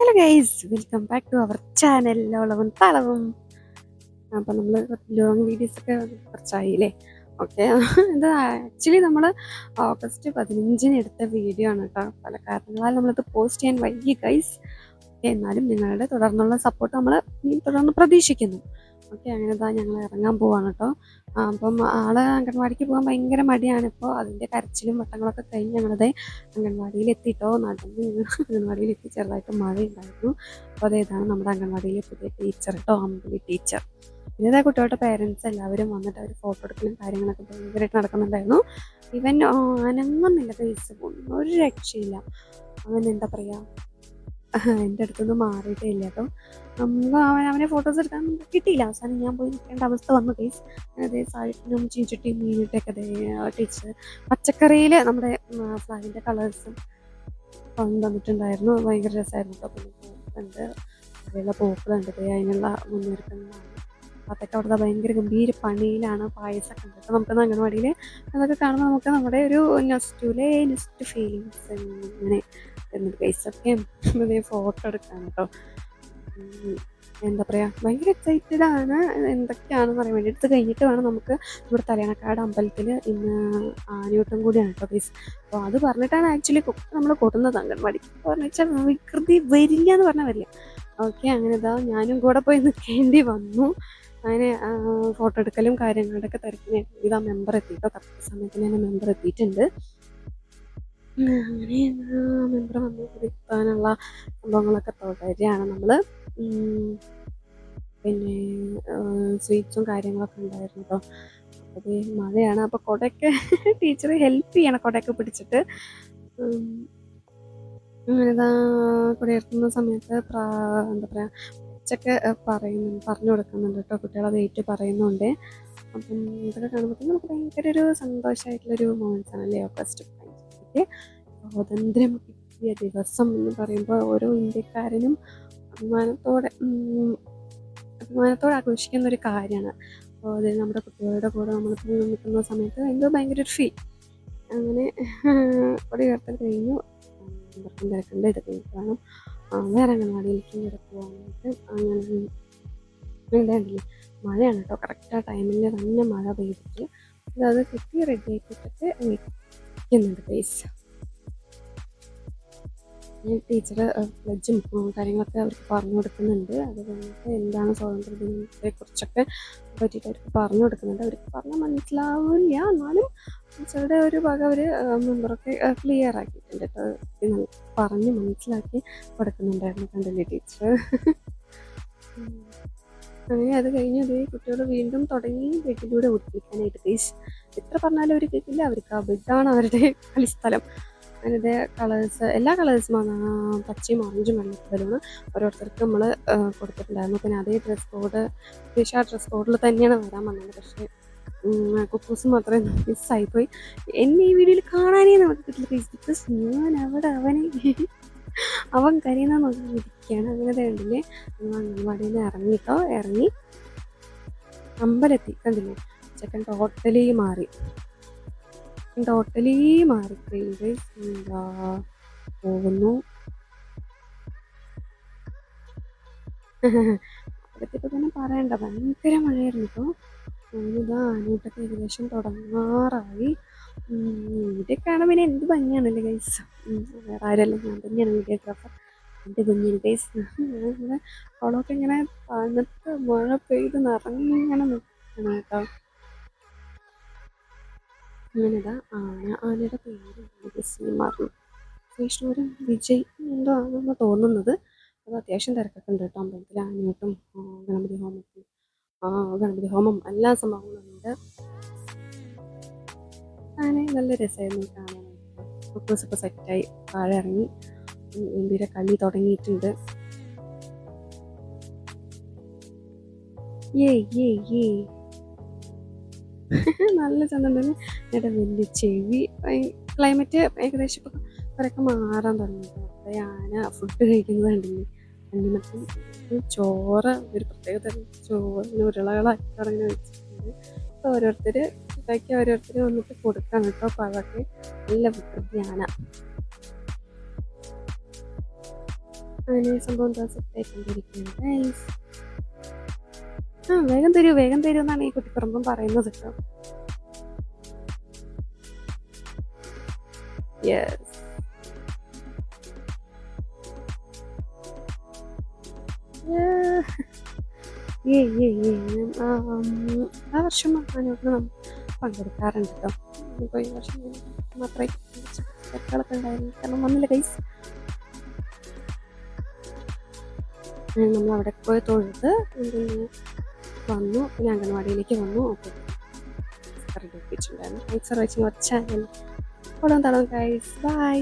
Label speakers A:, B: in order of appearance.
A: Hello guys welcome back to our channel ലോളവും തളവും. അപ്പം നമ്മൾ ലോങ് വീഡിയോസ് ഒക്കെ കുറച്ചായില്ലേ? ഓക്കെ ഇത് ആക്ച്വലി നമ്മൾ ഓഗസ്റ്റ് പതിനഞ്ചിന് എടുത്ത വീഡിയോ ആണ് കേട്ടോ. പല കാരണങ്ങളാൽ നമ്മളിത് പോസ്റ്റ് ചെയ്യാൻ വൈകി ഗൈസ് എന്നാലും നിങ്ങളുടെ തുടർന്നുള്ള സപ്പോർട്ട് നമ്മൾ തുടർന്ന് പ്രതീക്ഷിക്കുന്നു. ഓക്കെ അങ്ങനെ ഇതാ ഞങ്ങൾ ഇറങ്ങാൻ പോവാണ് കേട്ടോ. അപ്പം ആൾ അംഗൻവാടിക്ക് പോകാൻ ഭയങ്കര മടിയാണ്. ഇപ്പോൾ അതിന്റെ കരച്ചിലും വട്ടങ്ങളൊക്കെ കഴിഞ്ഞ് ഞങ്ങളത് അംഗൻവാടിയിൽ എത്തിയിട്ടോ നടന്ന് അംഗൻവാടിയിൽ എത്തി ചെറുതായിട്ട് മഴ ഉണ്ടായിരുന്നു അപ്പോൾ അതേതാണ് നമ്മുടെ അംഗൻവാടിയിലെ പുതിയ ടീച്ചർ കേട്ടോ അമ്പലി ടീച്ചർ. പിന്നെ കുട്ടികളുടെ പേരൻസ് എല്ലാവരും വന്നിട്ട് അവർ ഫോട്ടോ എടുക്കലും കാര്യങ്ങളൊക്കെ ഭയങ്കരമായിട്ട് നടക്കുന്നുണ്ടായിരുന്നു. ഇവൻ അനങ്ങുന്നില്ല ഒന്നും ഒരു രക്ഷയില്ല. അവൻ എന്താ പറയുക എന്റെ അടുത്തൊന്നും മാറിയിട്ടേ ഇല്ല അപ്പം നമുക്ക് അവൻ അവനെ ഫോട്ടോസ് എടുക്കാൻ കിട്ടിയില്ല. അവസാനം ഞാൻ പോയി നിൽക്കേണ്ട അവസ്ഥ വന്നു കേസ് അതേ സാഹിത്യം ചീഞ്ചട്ടിയും മീനിട്ടൊക്കെ ടീച്ചർ പച്ചക്കറിയിൽ നമ്മുടെ ഫ്ലാഗിന്റെ കളേഴ്സും കൊണ്ടുവന്നിട്ടുണ്ടായിരുന്നു ഭയങ്കര രസമായിരുന്നു. കേട്ടോ പിന്നെ പൂക്കളുണ്ട് ദേ അതിനുള്ള മുന്നൊരുക്കങ്ങളാണ് അതൊക്കെ അവിടുത്തെ ഭയങ്കര ഗംഭീര പണിയിലാണ് പായസമൊക്കെ ഉണ്ട് കേട്ടോ നമുക്ക് അംഗൻവാടിയിൽ അതൊക്കെ കാണുമ്പോൾ നമുക്ക് നമ്മുടെ ഒരു നെസ്റ്റുലെ നെസ്റ്റ് ഫീലിങ്സ് ഇങ്ങനെ പൈസൊക്കെ ഫോട്ടോ എടുക്കാൻ കേട്ടോ. എന്താ പറയുക ഭയങ്കര എക്സൈറ്റഡ് ആണ്. എന്തൊക്കെയാണെന്ന് പറയാൻ വേണ്ടി. എടുത്ത് കഴിഞ്ഞിട്ട് വേണം നമുക്ക് നമ്മുടെ തലയണക്കാട് അമ്പലത്തിൽ ഇന്ന് ആനയൂട്ടം കൂടിയാണ് കേട്ടോ പ്ലീസ് അപ്പോൾ അത് പറഞ്ഞിട്ടാണ് ആക്ച്വലി നമ്മൾ കൊടുക്കുന്നത് അംഗൻവാടിക്ക് പറഞ്ഞു വെച്ചാൽ വികൃതി വരില്ല എന്ന് പറഞ്ഞാൽ വരില്ല. ഓക്കെ അങ്ങനെ ഇതാ ഞാനും കൂടെ പോയി നിൽക്കേണ്ടി വന്നു. അങ്ങനെ ഫോട്ടോ എടുക്കലും കാര്യങ്ങളുടെയൊക്കെ തിരക്കിനായിട്ട് ഇതാ മെമ്പർ എത്തിയിട്ടോ കറക്റ്റ് സമയത്തിന് തന്നെ മെമ്പർ എത്തിയിട്ടുണ്ട്. അങ്ങനെ മെമ്പർ വന്ന് കുടിക്കാനുള്ള സംഭവങ്ങളൊക്കെ തുടരുകയാണ് നമ്മൾ പിന്നെ സ്വീറ്റ്സും കാര്യങ്ങളൊക്കെ ഉണ്ടായിരുന്നു കേട്ടോ അപ്പോൾ മഴയാണ്. അപ്പോൾ കുടയൊക്കെ ടീച്ചർ ഹെൽപ്പ് ചെയ്യണം കുടയൊക്കെ പിടിച്ചിട്ട്. അങ്ങനെ ഇതാ കുടയെടുക്കുന്ന സമയത്ത് എന്താ പറയുക ഉച്ചയ്ക്ക് പറയുന്നു പറഞ്ഞു കൊടുക്കുന്നുണ്ട് കേട്ടോ. കുട്ടികളത് ഏറ്റു പറയുന്നുണ്ട്. അപ്പം ഇതൊക്കെ കാണുമ്പോൾ നമുക്ക് ഭയങ്കര ഒരു സന്തോഷമായിട്ടുള്ളൊരു മൊമെന്റ്സ് ആണല്ലേ? ഓഗസ്റ്റ് പതിനഞ്ചിലേക്ക് സ്വാതന്ത്ര്യം കിട്ടിയ ദിവസം എന്ന് പറയുമ്പോൾ ഓരോ ഇന്ത്യക്കാരനും അഭിമാനത്തോടെ അഭിമാനത്തോടെ ആഘോഷിക്കുന്ന ഒരു കാര്യമാണ്. അപ്പോൾ അത് നമ്മുടെ കുട്ടികളുടെ കൂടെ നമ്മൾ നിൽക്കുന്ന സമയത്ത് എന്തോ ഭയങ്കര ഒരു ഫീൽ അങ്ങനെ കൊടി ഉയർത്തൽ കഴിഞ്ഞു. ഇവർക്കും ഇത് കഴിഞ്ഞിട്ട് വേണം വേറെ അംഗൻവാടിയിലേക്ക് വരെ പോകാനായിട്ട് അങ്ങനെ വേണ്ടില്ലേ മഴയാണ് കേട്ടോ കറക്റ്റ് ആ ടൈമിൽ തന്നെ മഴ പെയ്തിട്ട് അത് കിട്ടി റെഡി ആക്കിയിട്ടൊക്കെ വെക്കുന്നുണ്ട് പേസ് ടീച്ചർ പ്ലജും കാര്യങ്ങളൊക്കെ അവർക്ക് പറഞ്ഞു കൊടുക്കുന്നുണ്ട്. അത് കഴിഞ്ഞിട്ട് എന്താണ് സ്വാതന്ത്ര്യ ദിനത്തെ കുറിച്ചൊക്കെ പറ്റിയിട്ട് അവർക്ക് പറഞ്ഞു കൊടുക്കുന്നുണ്ട്. അവർക്ക് പറഞ്ഞാൽ മനസ്സിലാവില്ല. എന്നാലും ടീച്ചറുടെ ഒരു ഭാഗം അവർ മെമ്പറൊക്കെ ക്ലിയർ ആക്കിയിട്ടുണ്ട് കേട്ടോ. പറഞ്ഞ് മനസ്സിലാക്കി കൊടുക്കുന്നുണ്ടായിരുന്നു കണ്ടില്ലേ ടീച്ചർ അങ്ങനെ അത് കഴിഞ്ഞ് അതേ കുട്ടികൾ വീണ്ടും തുടങ്ങി ബെഡിലൂടെ ഒട്ടിക്കാനായിട്ട് എത്ര പറഞ്ഞാലും അവർ കേൾക്കില്ല. അവർക്ക് ആ ബെഡാണ് അവരുടെ കളിസ്ഥലം. അതിന്റെ കളേഴ്സ് എല്ലാ കളേഴ്സും പച്ചയും ഓറഞ്ചും വെള്ളത്തിലാണ് ഓരോരുത്തർക്ക് നമ്മൾ കൊടുത്തിട്ടുണ്ടായിരുന്നു. പിന്നെ അതേ ഡ്രസ് കോഡ് ഏകദേശം ആ ഡ്രസ് കോഡിൽ തന്നെയാണ് വരാൻ വന്നത്. പക്ഷേ കുക്കൂസ് മാത്രമേ മിസ്സായിപ്പോയി. എന്നെ ഈ വീഡിയോയിൽ കാണാനേ നമുക്ക് കിട്ടില്ല. ഞാൻ അവിടെ അവനെ അവൻ കരയുന്ന ഇരിക്കുകയാണ് അങ്ങനെ കണ്ടില്ലേ? നമ്മൾ അംഗൻവാടിയിൽ നിന്ന് ഇറങ്ങിട്ടോ ഇറങ്ങി അമ്പലത്തി കണ്ടില്ലേ? ചെക്കൻ ടോട്ടലി മാറി. ടോട്ടലി മാറി. പോകുന്നു? അവിടത്തെ തന്നെ പറയണ്ട. ഭയങ്കര മഴയായിരുന്നു ഇപ്പോൾ ഞാനിതാ ആനൂട്ടൊക്കെ ഏകദേശം തുടങ്ങാറായി. ഇതൊക്കെയാണ് പിന്നെ എന്ത് ഭംഗിയാണല്ലേ ഗൈസ് വേറെ ആരല്ല ഞാൻ തന്നെയാണ് വീഡിയോഗ്രാഫർ എന്റെ കുഞ്ഞിന് ഗൈസ് ഞാനിങ്ങനെ കുളമൊക്കെ ഇങ്ങനെ തണുത്ത് മഴ പെയ്ത് നിറഞ്ഞിങ്ങനെ നിൽക്കണം കേട്ടോ. അങ്ങനെതാ ആന ആനയുടെ പേര് ഗസ്നി മറന്നു വിഷ്ണുവരും വിജയ് എന്തോ ആണെന്ന് തോന്നുന്നത്. അത് അത്യാവശ്യം തിരക്കൊക്കെ ഉണ്ട് കേട്ടോ. അമ്പലത്തിൽ ആനയോട്ടും ഗണപതി ഹോമത്തിൽ ഗണപതി ഹോമം എല്ലാ സംഭവങ്ങളും ഉണ്ട്. ആനയെ നല്ല രസമായിരുന്നു കാണാനായിട്ട് കുക്കൂസ് ഇപ്പോൾ സെറ്റായി താഴെ ഇറങ്ങി എന്തിരെ കളി തുടങ്ങിയിട്ടുണ്ട്. ഏയ് ഏയ് ഏ നല്ല ചന്തണ്ടന് എന്നിട്ട് വലിയ ചെവി ക്ലൈമറ്റ് ഏകദേശം ഇപ്പം കുറേയൊക്കെ മാറാൻ തുടങ്ങി. അപ്പോൾ ആന ഫുഡ് കഴിക്കുന്നത് കണ്ടില്ലേ? അന്നിമത്തും ചോറ് ഒരു പ്രത്യേക തരം ചോറ് ഇങ്ങനെ ഉരുളകളാക്കി തുടങ്ങി വെച്ചിട്ടുണ്ട്. അപ്പോൾ ഓരോരുത്തർ ഇതാക്കി ഓരോരുത്തർ വന്നിട്ട് കൊടുക്കാൻ കേട്ടോ. അപ്പോൾ അതൊക്കെ നല്ല വൃത്തിയാണ്. അങ്ങനെ സംഭവം സെറ്റ് ആയിക്കൊണ്ടിരിക്കുകയാണ് ഗൈസ് ആ വേഗം തരൂ വേഗം തരൂ എന്നാണ് ഈ കുട്ടിപ്പറമ്പും പറയുന്നത് കേട്ടോ. യെസ് ആ വർഷം പങ്കെടുക്കാറുണ്ട് കേട്ടോ. ഈ വർഷം മാത്രമേ ഉണ്ടായിരുന്നു കാരണം വന്നില്ല കൈസ് നമ്മൾ അവിടെ പോയി തൊഴുത് വന്നു പിന്നെ അംഗൻവാടിയിലേക്ക് വന്നു. അപ്പോൾ റെഡി ഒപ്പിച്ചിട്ടുണ്ടായിരുന്നു കൈസർ വെച്ച് ചാനൽ ഫോളോ എന്താണ് ഗൈസ് ബൈ